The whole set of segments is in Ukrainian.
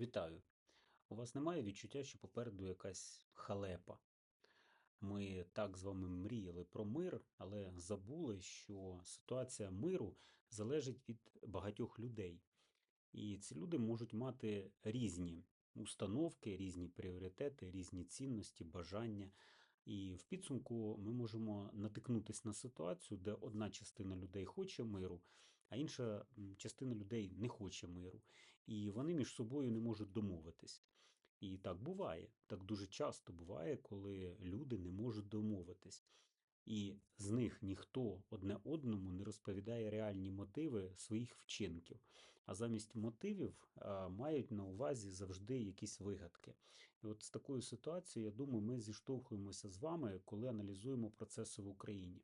Вітаю! У вас немає відчуття, що попереду якась халепа? Ми так з вами мріяли про мир, але забули, що ситуація миру залежить від багатьох людей. І ці люди можуть мати різні установки, різні пріоритети, різні цінності, бажання. І в підсумку ми можемо натикнутися на ситуацію, де одна частина людей хоче миру, а інша частина людей не хоче миру. І вони між собою не можуть домовитись. І так буває. Так дуже часто буває, коли люди не можуть домовитись. І з них ніхто одне одному не розповідає реальні мотиви своїх вчинків. А замість мотивів а, мають на увазі завжди якісь вигадки. І от з такою ситуацією, я думаю, ми зіштовхуємося з вами, коли аналізуємо процеси в Україні.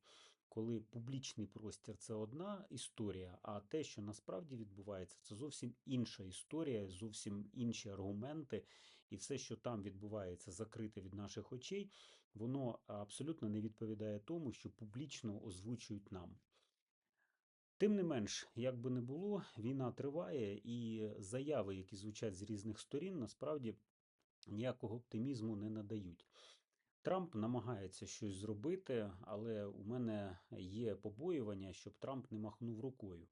Коли публічний простір це одна історія, а те, що насправді відбувається, це зовсім інша історія, зовсім інші аргументи, і все, що там відбувається, закрите від наших очей, воно абсолютно не відповідає тому, що публічно озвучують нам. Тим не менш, як би не було, війна триває, і заяви, які звучать з різних сторін, насправді ніякого оптимізму не надають. Трамп намагається щось зробити, але у мене є побоювання, щоб Трамп не махнув рукою.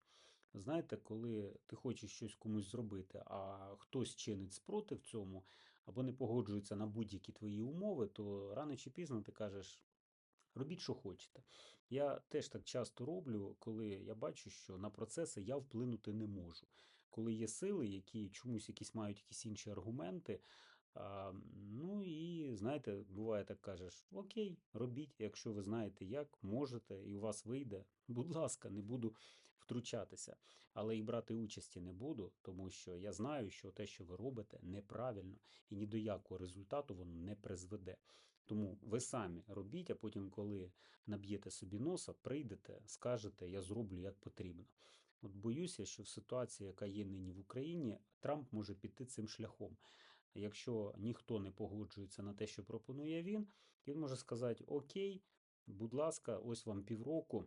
Знаєте, коли ти хочеш щось комусь зробити, а хтось чинить спротив цьому або не погоджується на будь-які твої умови, то рано чи пізно ти кажеш. Робіть, що хочете. Я теж так часто роблю, коли я бачу, що на процеси я вплинути не можу. Коли є сили, які чомусь якісь мають якісь інші аргументи. А, ну і знаєте, буває так кажеш: Окей, робіть, якщо ви знаєте, як можете, і у вас вийде. Будь ласка, не буду втручатися, але і брати участі не буду, тому що я знаю, що те, що ви робите, неправильно і ні до якого результату воно не призведе. Тому ви самі робіть, а потім, коли наб'єте собі носа, прийдете, скажете, я зроблю як потрібно. От боюся, що в ситуації, яка є нині в Україні, Трамп може піти цим шляхом. Якщо ніхто не погоджується на те, що пропонує він, він може сказати: Окей, будь ласка, ось вам півроку.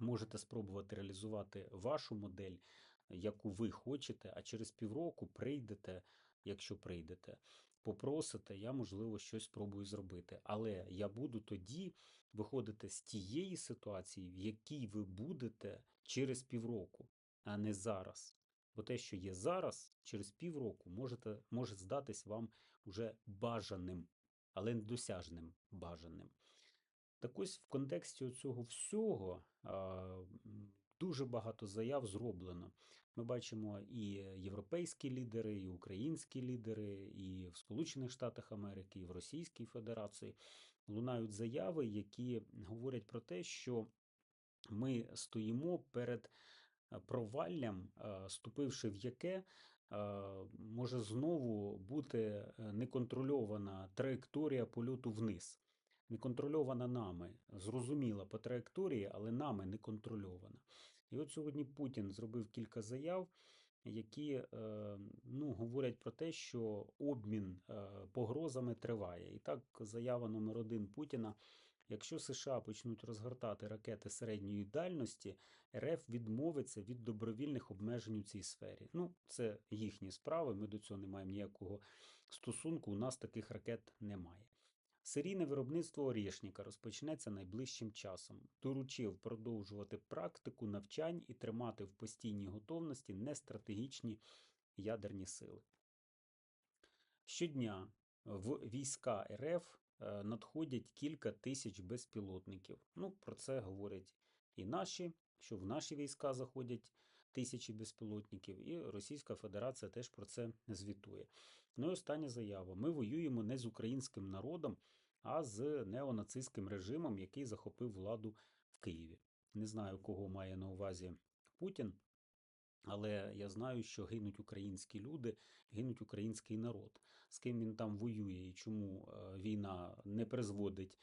Можете спробувати реалізувати вашу модель, яку ви хочете, а через півроку прийдете, якщо прийдете, попросите, я, можливо, щось спробую зробити. Але я буду тоді виходити з тієї ситуації, в якій ви будете через півроку, а не зараз. Бо те, що є зараз, через півроку можете, може здатись вам уже бажаним, але недосяжним бажаним. Так ось в контексті цього всього дуже багато заяв зроблено. Ми бачимо і європейські лідери, і українські лідери, і в Сполучених Штатах Америки, і в Російській Федерації лунають заяви, які говорять про те, що ми стоїмо перед проваллям, е, ступивши в яке е, може знову бути е, неконтрольована траєкторія польоту вниз. Неконтрольована нами, зрозуміла по траєкторії, але нами не контрольована. І от сьогодні Путін зробив кілька заяв, які е, ну, говорять про те, що обмін е, погрозами триває. І так, заява номер один Путіна. Якщо США почнуть розгортати ракети середньої дальності, РФ відмовиться від добровільних обмежень у цій сфері. Ну, це їхні справи. Ми до цього не маємо ніякого стосунку. У нас таких ракет немає. Серійне виробництво Орєшніка розпочнеться найближчим часом. Доручив продовжувати практику навчань і тримати в постійній готовності нестратегічні ядерні сили. Щодня в війська РФ надходять кілька тисяч безпілотників. Ну, про це говорять і наші, що в наші війська заходять тисячі безпілотників, і Російська Федерація теж про це звітує. Ну і остання заява: ми воюємо не з українським народом, а з неонацистським режимом, який захопив владу в Києві. Не знаю, кого має на увазі Путін. Але я знаю, що гинуть українські люди, гинуть український народ. З ким він там воює і чому е, війна не призводить,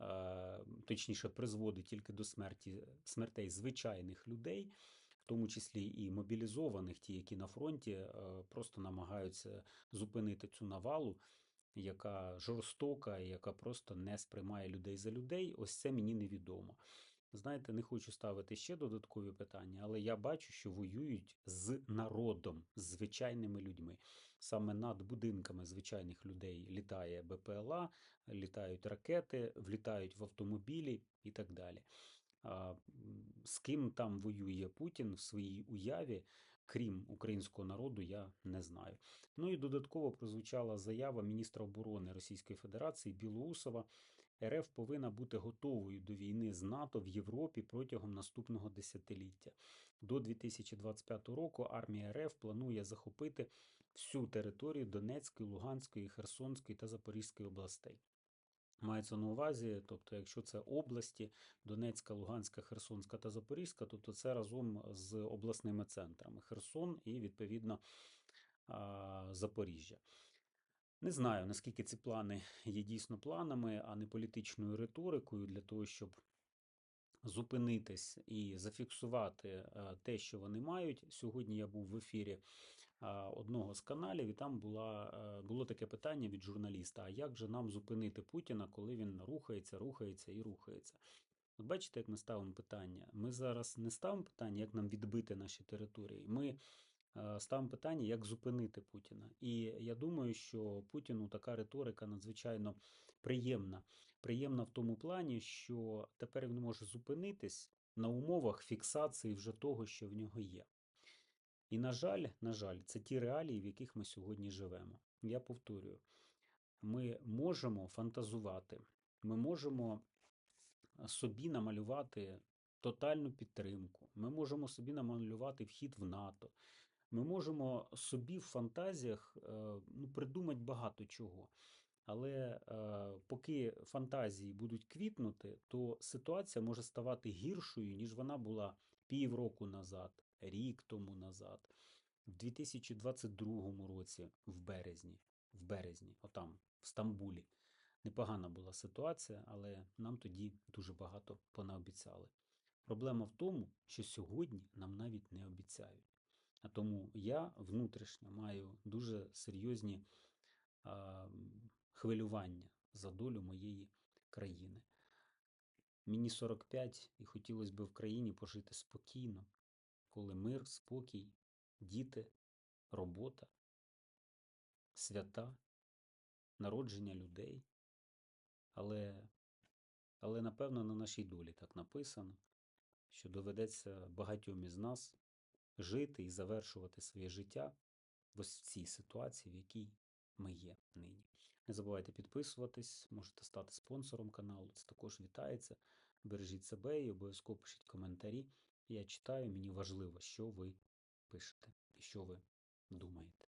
е, точніше, призводить тільки до смерті смертей звичайних людей, в тому числі і мобілізованих, ті, які на фронті е, просто намагаються зупинити цю навалу, яка жорстока яка просто не сприймає людей за людей. Ось це мені невідомо. Знаєте, не хочу ставити ще додаткові питання, але я бачу, що воюють з народом, з звичайними людьми. саме над будинками звичайних людей літає БПЛА, літають ракети, влітають в автомобілі і так далі. А, З ким там воює Путін в своїй уяві, крім українського народу, я не знаю. Ну і додатково прозвучала заява міністра оборони Російської Федерації Білоусова. РФ повинна бути готовою до війни з НАТО в Європі протягом наступного десятиліття. До 2025 року армія РФ планує захопити всю територію Донецької, Луганської, Херсонської та Запорізької областей. Мається на увазі, тобто, якщо це області Донецька, Луганська, Херсонська та Запорізька, тобто це разом з обласними центрами Херсон і відповідно Запоріжжя. Не знаю, наскільки ці плани є дійсно планами, а не політичною риторикою для того, щоб зупинитись і зафіксувати е, те, що вони мають. Сьогодні я був в ефірі одного з каналів, і там була, е, було таке питання від журналіста: а як же нам зупинити Путіна, коли він рухається, рухається і рухається? От бачите, як ми ставимо питання. Ми зараз не ставимо питання, як нам відбити наші території. Ми е, ставимо питання, як зупинити Путіна. І я думаю, що Путіну така риторика надзвичайно приємна. Приємна в тому плані, що тепер він може зупинитись на умовах фіксації вже того, що в нього є. І, на жаль, на жаль, це ті реалії, в яких ми сьогодні живемо. Я повторюю, ми можемо фантазувати, ми можемо собі намалювати тотальну підтримку, ми можемо собі намалювати вхід в НАТО, ми можемо собі в фантазіях е, ну, придумати багато чого. Але е, поки фантазії будуть квітнути, то ситуація може ставати гіршою, ніж вона була півроку назад, рік тому назад, в 2022 році, в березні, в березні, отам, в Стамбулі. Непогана була ситуація, але нам тоді дуже багато понаобіцяли. Проблема в тому, що сьогодні нам навіть не обіцяють. А тому я внутрішньо маю дуже серйозні а, хвилювання за долю моєї країни. Мені 45 і хотілося б в країні пожити спокійно, коли мир, спокій, діти, робота, свята, народження людей. Але, але напевно, на нашій долі так написано, що доведеться багатьом із нас жити і завершувати своє життя в ось цій ситуації, в якій ми є нині. Не забувайте підписуватись, можете стати спонсором каналу, це також вітається. Бережіть себе і обов'язково пишіть коментарі. Я читаю, мені важливо, що ви пишете і що ви думаєте.